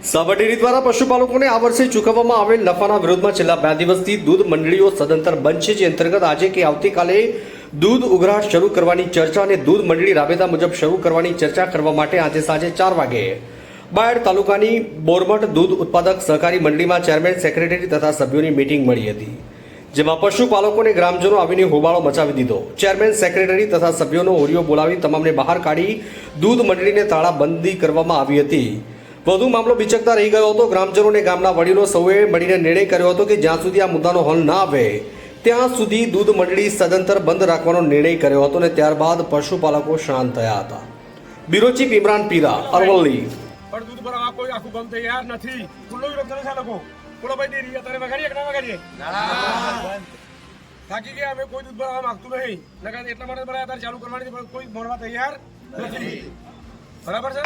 સાબરડેરી દ્વારા પશુપાલકોને આ વર્ષે ચૂકવવામાં આવેલ નફાના વિરોધમાં છેલ્લા બે દિવસથી દૂધ મંડળીઓ સદંતર બંધ જે અંતર્ગત આજે કે આવતીકાલે દૂધ ઉઘરાટ શરૂ કરવાની ચર્ચા અને દૂધ મંડળી રાબેતા મુજબ શરૂ કરવાની ચર્ચા કરવા માટે આજે સાંજે ચાર વાગે બાયડ તાલુકાની બોરમઠ દૂધ ઉત્પાદક સહકારી મંડળીમાં ચેરમેન, સેક્રેટરી તથા સભ્યોની મીટિંગ મળી હતી, જેમાં પશુપાલકોને ગ્રામજનો આવીને હોબાળો મચાવી દીધો. ચેરમેન, સેક્રેટરી તથા સભ્યોનો હોડીઓ બોલાવી તમામને બહાર કાઢી દૂધ મંડળીને તાળાબંધી કરવામાં આવી હતી. વધુ મામલો બિચકતા રહી ગયો હતો. ગ્રામજનો અને ગામના વડીલો સૌએ મળીને નિર્ણય કર્યો હતો કે જ્યાં સુધી આ મુદ્દાનો હલ ના આવે, ત્યાં સુધી દૂધ મંડળી સદંતર બંધ રાખવાનો નિર્ણય કર્યો હતો અને ત્યારબાદ પશુપાલકો શાંત થયા હતા. Bureau chief Imran Pira, Aravalli. પણ દૂધ ભરાવા કોઈ આખું તૈયાર નથી. ખુલ્લો વિરોધ કરે ભાઈ ડેરી અત્યારે વગાડીએ કે થાકી ગયા અમે કોઈ દૂધ ભરાવા માંગતું નહીં. નકર એટલા માટે ભરાયા ચાલુ કરવાની કોઈ ભરવા તૈયાર નથી. બરાબર છે?